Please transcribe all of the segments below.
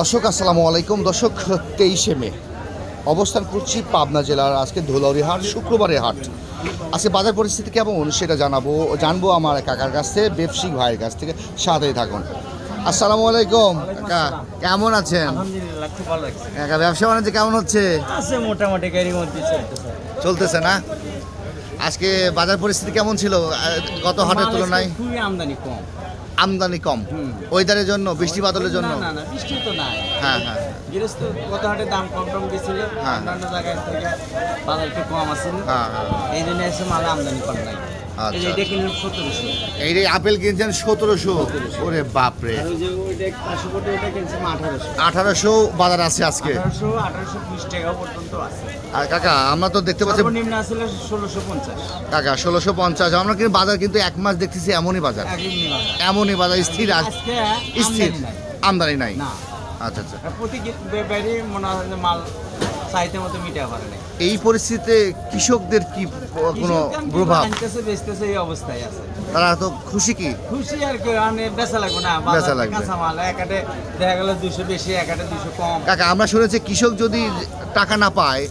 দর্শক আসসালামু আলাইকুম। দর্শক তেইশে মে। অবস্থান করছি পাবনা জেলার আজকে ধুলাউরি হাট শুক্রবারের হাট। আজকে বাজার পরিস্থিতি কেমন সেটা জানাব জানব আমার কাকার কাছ থেকে ব্যবসায়িক ভাইয়ের কাছ থেকে। সাথেই থাকুন। আসসালামু আলাইকুম কাকা কেমন আছেন? কাকা ব্যবসা বাণিজ্য কেমন হচ্ছে? মোটামুটি চলতেছে। চলতেছে না? আজকে বাজার পরিস্থিতি কেমন ছিল? গত হাটের তুলনায়? খুবই আমদানি কম। আমদানি কম। ওয়েদারের জন্য বৃষ্টি বাদলের জন্য? না না বৃষ্টি তো নাই। হ্যাঁ হ্যাঁ। গৃহস্থ কত হাটে দাম কম কম গেছিল হ্যাঁ। অন্যান্য জায়গায় থেকে বাজার একটু কম আছে হ্যাঁ হ্যাঁ। এই জন্য এসে মাল আমদানি কম নাই আচ্ছা। যে আপেল কিনছেন সতেরোশো? ওরে বাপরে। আঠারোশো। বাজার আছে আজকে? আর কাকা আমরা তো দেখতে পাচ্ছি ষোলোশো পঞ্চাশ। কাকা ষোলোশো পঞ্চাশ। আমরা কিন্তু বাজার কিন্তু এক মাস দেখতেছি এমনই বাজার। এমনই বাজার স্থির স্থির। আমদানি নাই। আচ্ছা আচ্ছা। প্রতি মাল চাইতে মতো মিটা পারে না এই পরিস্থিতিতে কৃষকদের কি কোনো প্রভাব? আনতেছে বেচতেছে এই অবস্থায় আছে। তারা তো খুশি কি? খুশি আর কি মানে বেচা লাগবে না বেচা লাগবে। কাঁচা মাল একাটে দেখা গেল দুশো বেশি একাটে দুশো কম। কাকা আমরা শুনেছি কৃষক যদি টাকা না পায়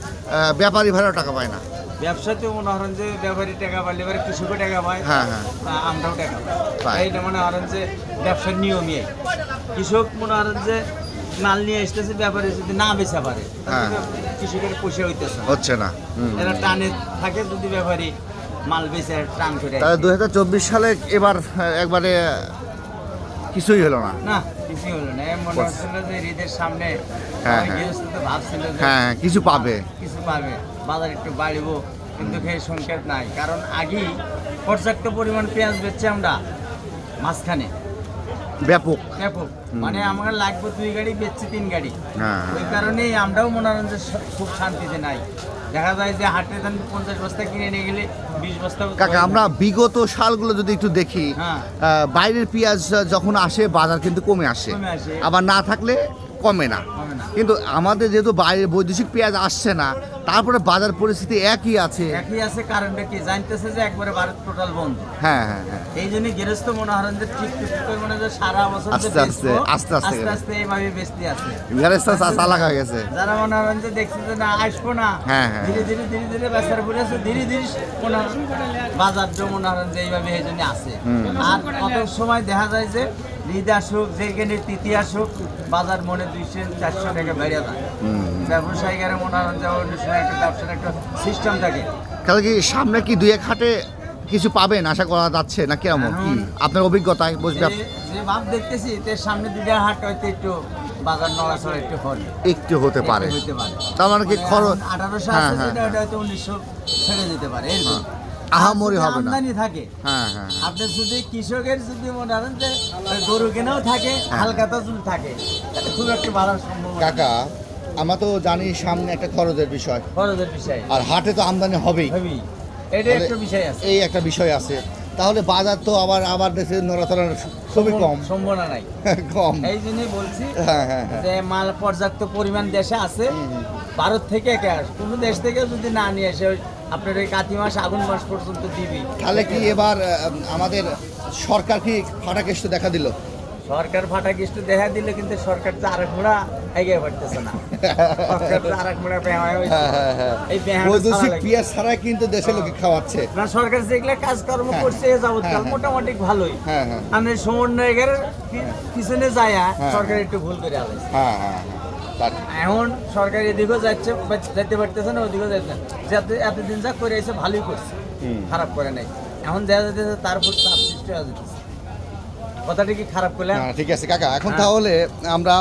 ব্যাপারী ভাড়াও টাকা পায় না। ব্যবসাতে মনে হরেন যে ব্যাপারী টাকা পাইলে এবারে কৃষকও টাকা পায় হ্যাঁ হ্যাঁ। আমরাও টাকা পায়। পাই এইটা মনে হরেন যে ব্যবসার নিয়মই। কৃষক মনে হরেন যে মাল নিয়ে আসতেছে ব্যাপারে যদি না বেচা পারে হ্যাঁ। কৃষকের পয়সা হইতেছে হচ্ছে না। এরা টানে থাকে যদি ব্যাপারী মাল বেচে টান করে তাহলে দু হাজার চব্বিশ সালে এবার একবারে কিছুই হলো না। না কিছু হলো না। মনে হচ্ছিল যে ঈদের সামনে হ্যাঁ, হ্যাঁ। ভাবছিল যে হ্যাঁ কিছু পাবে। কিছু পাবে। বাজার একটু বাড়িবো কিন্তু সেই সংকেত নাই। কারণ আগেই পর্যাপ্ত পরিমাণ পেঁয়াজ বেচছে আমরা মাঝখানে। ব্যাপক। ব্যাপক। মানে আমার লাগবে দুই গাড়ি বেচছি তিন গাড়ি। হ্যাঁ। ওই কারণেই আমরাও মনে হয় যে খুব শান্তিতে নাই। দেখা যায় যে হাটে ধান পঞ্চাশ বস্তা কিনে নিয়ে গেলে বিশ বস্তা কাকা আমরা বিগত সালগুলো যদি একটু দেখি হ্যাঁ। বাইরের পেঁয়াজ যখন আসে বাজার কিন্তু কমে আসে। আবার না থাকলে কমে না। কিন্তু আমাদের যেহেতু বাইরের বৈদেশিক পেঁয়াজ আসছে না তারপরে বাজার পরিস্থিতি একই আছে। একই আছে কারণটা কি? জানতেছে যে একবারে ভারত টোটাল বন্ধ। হ্যাঁ হ্যাঁ হ্যাঁ। এই জন্য গৃহস্থ মনে হন যে ঠিক ঠিক করে মনে হয় সারা বছর আস্তে আস্তে, আস্তে আস্তে আস্তে আস্তে এইভাবে বেচতে আছে। চালাক হয়ে গেছে। যারা মনে হন যে দেখছে যে না আসব না হ্যাঁ, হ্যাঁ। ধীরে ধীরে ধীরে ধীরে বেচার পরে আছে ধীরে ধীরে মনে বাজার মনে হন যে এইভাবে এই জন্য আছে। আর কত সময় দেখা যায় যে ঈদ আসুক যেখানে তিথি আসুক বাজার মনে দুইশো চারশো টাকা বেড়ে যায়। ব্যবসায়ীরা মনে হন যে সময় একটা ব্যবসার একটা সিস্টেম থাকে। তাহলে কি সামনে কি দুই এক হাটে কিছু পাবেন? আশা করা যাচ্ছে না কেমন? কি? আপনার অভিজ্ঞতায় বুঝবে যে- ভাব দেখতেছি এর সামনে দুইটা হাট হয়তো একটু বাজার নড়াচড়া একটু হবে একটু হতে পারে। হতে পারে। তার মানে কি খরচ আঠারোশো হ্যাঁ হ্যাঁ। হয়তো উনিশশো ছেড়ে যেতে পারে। আহামরি হবে না। আমদানি থাকে হ্যাঁ হ্যাঁ হ্যাঁ। আপনার যদি কৃষকের যদি মনে করেন যে গরু কেনাও থাকে হ্যাঁ। হালকাতা থাকে খুব একটা বাড়ার সম্ভাবনা কাকা আমরা তো জানি সামনে একটা খরচের বিষয়। খরচের বিষয়। আর হাটে তো আমদানি হবেই। হবি এটা একটা বিষয় আছে। এই একটা বিষয় আছে। তাহলে বাজার তো আবার আবার দেশে নড়াচড়ার খুবই কম। সম্ভাবনা নাই। কম। এই জন্যই বলছি হ্যাঁ যে মাল পর্যাপ্ত পরিমাণ দেশে আছে। ভারত থেকে কোনো দেশ থেকে যদি না নিয়ে আসে আপনার ওই কাতি মাস আগুন মাস পর্যন্ত দিবি। তাহলে কি এবার আমাদের সরকার কি ফাটাকেষ্ট দেখা দিল? সরকার ফাটা কিছু দেখা দিল কিন্তু সরকার তো আরেক মোড়া এগিয়ে পারতেছে না। সরকার তো আরেক হ্যাঁ হ্যাঁ হ্যাঁ। এই ছাড়া কিন্তু দেশের লোকে খাওয়াচ্ছে। না সরকার যেগুলো কাজকর্ম। করছে যাবৎকাল। মোটামুটি ভালোই। হ্যাঁ মানে সমন্বয়কের পিছনে যায়। সরকার একটু ভুল করে আলাইছে। হ্যাঁ হ্যাঁ হ্যাঁ। এখন সরকার এদিকেও যাচ্ছে যাইতে পারতেছে না ওদিকেও যাচ্ছে যাতে এতদিন যা করে এসে ভালোই করছে। খারাপ করে নাই। এখন দেখা যাচ্ছে তার উপর চাপ সৃষ্টি হয়ে কথাটা কি খারাপ করলে ঠিক আছে কাকা। এখন হ্যাঁ। তাহলে আমরা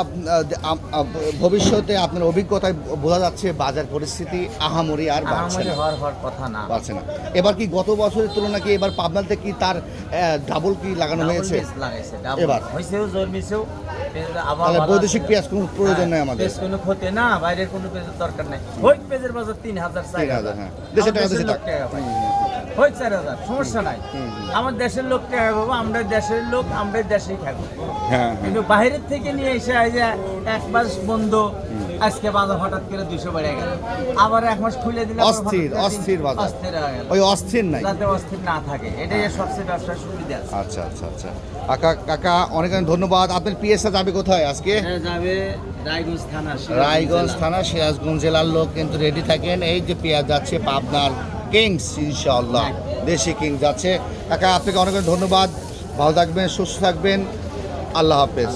ভবিষ্যতে আপনার অভিজ্ঞতায় বোঝা যাচ্ছে বাজার পরিস্থিতি আহামরি আর বাড়ছে না। হওয়ার হওয়ার কথা না। বাড়ছে না। এবার কি গত বছরের তুলনায় কি এবার পাবনাতে কি তার ডাবল কি লাগানো হয়েছে। এবার? হয়েছেও জন্মিছেও আবার তাহলে বৈদেশিক পেঁয়াজ কোনো প্রয়োজন নেই হ্যাঁ, আমাদের। পেঁয়াজ কোনো ক্ষতি না বাইরের কোনো পেঁয়াজের দরকার নাই। ওই পেঁয়াজের বাজার তিন হাজার চার হাজার, হ্যাঁ। দেশের টাকা দেশে টাকা চার হাজার সমস্যা নাই। আমার দেশের লোক টাকা পাবো আমরা দেশের লোক আমরা দেশেই থাকব হ্যাঁ কিন্তু বাইরের থেকে নিয়ে এসে যে এক মাস বন্ধ আজকে বাজার হঠাৎ করে দুশো বেড়ে গেল। আবার এক মাস খুলে দিলে অস্থির, অস্থির বাজার। অস্থির হয়ে গেল। ওই অস্থির নাই। যাতে অস্থির না থাকে এটাই এর সবচেয়ে ব্যবসার সুবিধা আচ্ছা আচ্ছা আচ্ছা। কাকা কাকা অনেক অনেক ধন্যবাদ। আপনার পিএসটা যাবে কোথায় আজকে? যাবে রায়গঞ্জ থানা রায়গঞ্জ থানা সিরাজগঞ্জ জেলার লোক কিন্তু রেডি থাকেন। এই যে পেঁয়াজ যাচ্ছে পাবনার কিংস ইনশাআল্লাহ দেশি কিংস আছে। একা, আপনাকে অনেক ধন্যবাদ। ভালো থাকবেন, সুস্থ থাকবেন। আল্লাহ হাফেজ।